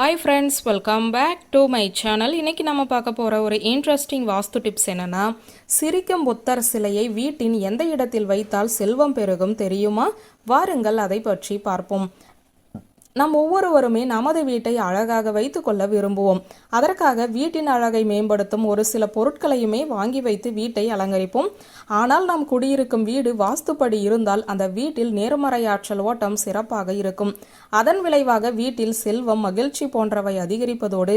Hi friends welcome back to my channel இன்னைக்கு நம்ம பார்க்க போகிற ஒரு இன்ட்ரெஸ்டிங் வாஸ்து டிப்ஸ் என்னென்னா சிரிக்கும் புத்தர் சிலையை வீட்டின் எந்த இடத்தில் வைத்தால் செல்வம் பெருகும் தெரியுமா? வாருங்கள் அதை பற்றி பார்ப்போம். நாம் ஒவ்வொருவருமே நமது வீட்டை அழகாக வைத்துக்கொள்ள விரும்புவோம். அதற்காக வீட்டின் அழகை மேம்படுத்தும் ஒரு சில பொருட்களையுமே வாங்கி வைத்து வீட்டை அலங்கரிப்போம். ஆனால் நாம் குடியிருக்கும் வீடு வாஸ்துப்படி இருந்தால் அந்த வீட்டில் நேர்மறையாற்றல் ஓட்டம் சிறப்பாக இருக்கும். அதன் விளைவாக வீட்டில் செல்வம் மகிழ்ச்சி போன்றவை அதிகரிப்பதோடு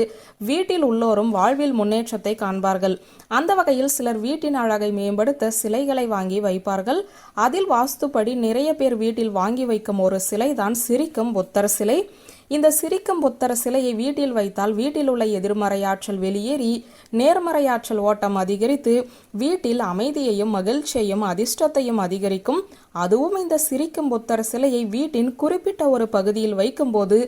வீட்டில் உள்ளோரும் வாழ்வில் முன்னேற்றத்தை காண்பார்கள். அந்த வகையில் சிலர் வீட்டின் அழகை மேம்படுத்த சிலைகளை வாங்கி வைப்பார்கள். அதில் வாஸ்துப்படி நிறைய பேர் வீட்டில் வாங்கி வைக்கும் ஒரு சிலைதான் சிரிக்கும் புத்தர் சிலை. இந்த சிரிக்கும் புத்தர சிலையை வீட்டில் வைத்தால் வீட்டில் உள்ள எதிர்மறையாற்றல் வெளியேறி நேர்மறையாற்றல் ஓட்டம் அதிகரித்து வீட்டில் அமைதியையும் மகிழ்ச்சியையும் அதிர்ஷ்டத்தையும் அதிகரிக்கும். அதுவும் இந்த சிரிக்கும் புத்தர் சிலையை வீட்டின் குறிப்பிட்ட ஒரு பகுதியில் வைக்கும்போது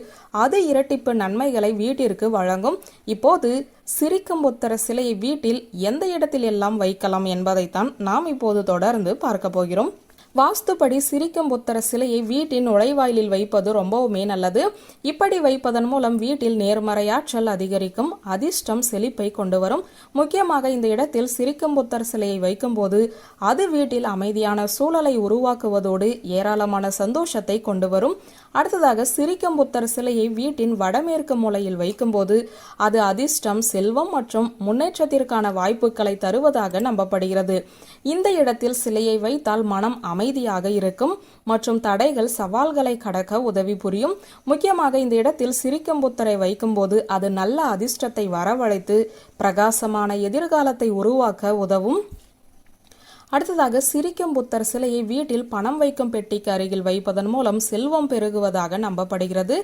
அது இரட்டிப்பு நன்மைகளை வீட்டிற்கு வழங்கும். இப்போது சிரிக்கும் புத்தர சிலையை வீட்டில் எந்த இடத்தில் எல்லாம் வைக்கலாம் என்பதைத்தான் நாம் இப்போது தொடர்ந்து பார்க்க போகிறோம். வாஸ்துப்படி சிரிக்கும் புத்தர சிலையை வீட்டின் நுழைவாயிலில் வைப்பது ரொம்பவுமே நல்லது. இப்படி வைப்பதன் மூலம் வீட்டில் நேர்மறையாற்றல் அதிகரிக்கும் அதிர்ஷ்டம் செழிப்பை கொண்டு வரும். முக்கியமாக இந்த இடத்தில் சிரிக்கும் புத்தர் சிலையை வைக்கும்போது அது வீட்டில் அமைதியான சூழலை உருவாக்குவதோடு ஏராளமான சந்தோஷத்தை கொண்டு வரும். அடுத்ததாக சிரிக்கும் புத்தர் சிலையை வீட்டின் வடமேற்கு மூலையில் வைக்கும்போது அது அதிர்ஷ்டம் செல்வம் மற்றும் முன்னேற்றத்திற்கான வாய்ப்புகளை தருவதாக நம்பப்படுகிறது. இந்த இடத்தில் சிலையை வைத்தால் மனம் அமைதியாக இருக்கும் மற்றும் தடைகள் சவால்களை கடக்க உதவி புரியும். முக்கியமாக இந்த இடத்தில் சிரிக்கும் புத்தரை வைக்கும்போது அது நல்ல அதிர்ஷ்டத்தை வரவழைத்து பிரகாசமான எதிர்காலத்தை உருவாக்க உதவும். அடுத்ததாக சிரிக்கும் புத்தர் சிலையை வீட்டில் பணம் வைக்கும் பெட்டிக்கு அருகில் வைப்பதன் மூலம் செல்வம் பெருகுவதாக நம்பப்படுகிறது.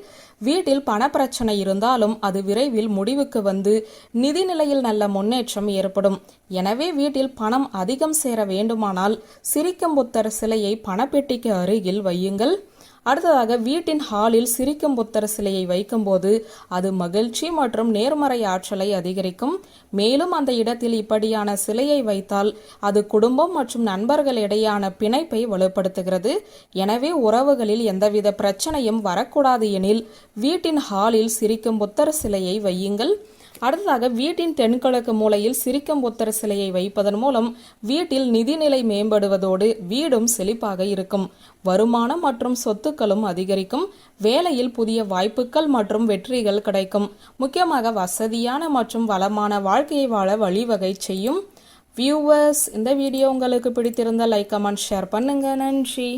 வீட்டில் பண பிரச்சனை இருந்தாலும் அது விரைவில் முடிவுக்கு வந்து நிதி நிலையில் நல்ல முன்னேற்றம் ஏற்படும். எனவே வீட்டில் பணம் அதிகம் சேர வேண்டுமானால் சிரிக்கும் புத்தர் சிலையை பணப்பெட்டிக்கு அருகில் வையுங்கள். அடுத்ததாக வீட்டின் ஹாலில் சிரிக்கும் புத்தர் சிலையை வைக்கும்போது அது மகிழ்ச்சி மற்றும் நேர்மறை ஆற்றலை அதிகரிக்கும். மேலும் அந்த இடத்தில் இப்படியான சிலையை வைத்தால் அது குடும்பம் மற்றும் நண்பர்களிடையான பிணைப்பை வலுப்படுத்துகிறது. எனவே உறவுகளில் எந்தவித பிரச்சனையும் வரக்கூடாது எனில் வீட்டின் ஹாலில் சிரிக்கும் புத்தர் சிலையை வையுங்கள். அடுத்ததாக வீட்டின் தென்கிழக்கு மூலையில் சிரிக்கும் புத்தர் சிலையை வைப்பதன் மூலம் வீட்டில் நிதிநிலை மேம்படுவதோடு வீடும் செழிப்பாக இருக்கும். வருமானம் மற்றும் சொத்துக்களும் அதிகரிக்கும். வேலையில் புதிய வாய்ப்புகள் மற்றும் வெற்றிகள் கிடைக்கும். முக்கியமாக வசதியான மற்றும் வளமான வாழ்க்கையை வாழ வழிவகை செய்யும். வியூவர்ஸ் இந்த வீடியோ உங்களுக்கு பிடித்திருந்த லைக் கமெண்ட் ஷேர் பண்ணுங்க. நன்றி.